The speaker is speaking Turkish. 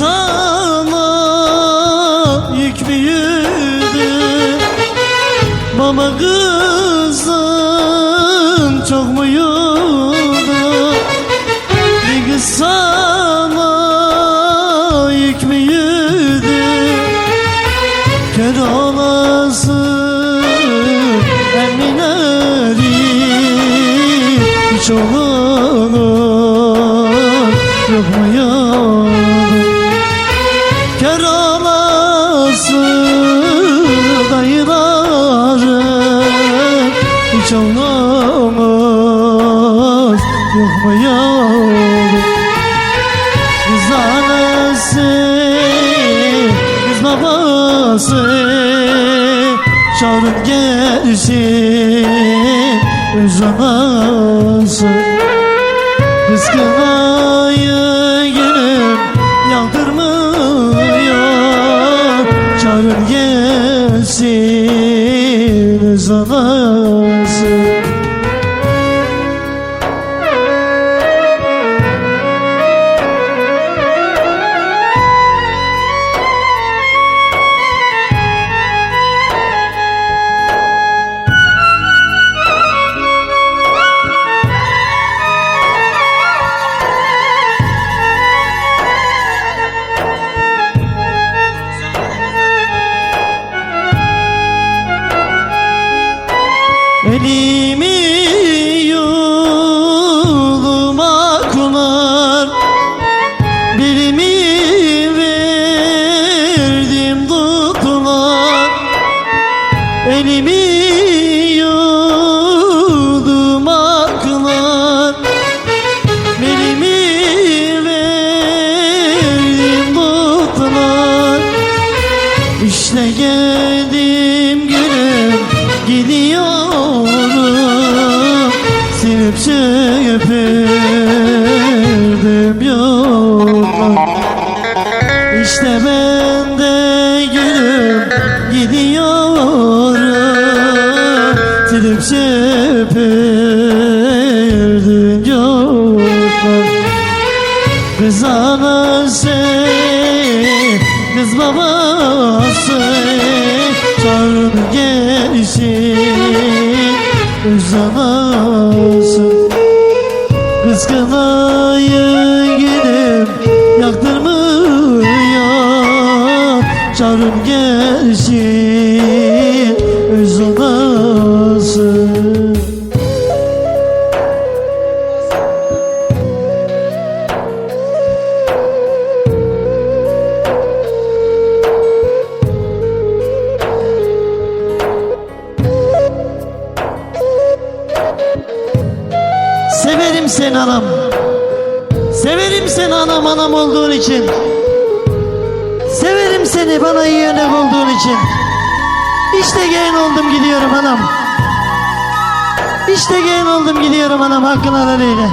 sana yük büyüdü Baba kızın çok muydu Bir kız sana yük müydü Kör olasın eminleri Hiç olur yok mu yolun Olmaz yok mu yolun Kız anası, kız babası. Çağırın gelsin öz anası. Kız kınayı gülüm yandırmıyor Çağırın gelsin öz İşte ben de gülüm gidiyorum. Silip süpürdüm yollar Kız anası, kız babası Çağırın gelsin. Öz anası Kız kınayı Çağırın gelsin öz anası Severim seni anam. Severim seni anam anam olduğun için. Severim seni bana iyi örnek olduğun için. İşte gelin oldum gidiyorum anam. İşte gelin oldum gidiyorum anam hakkını helal eyle.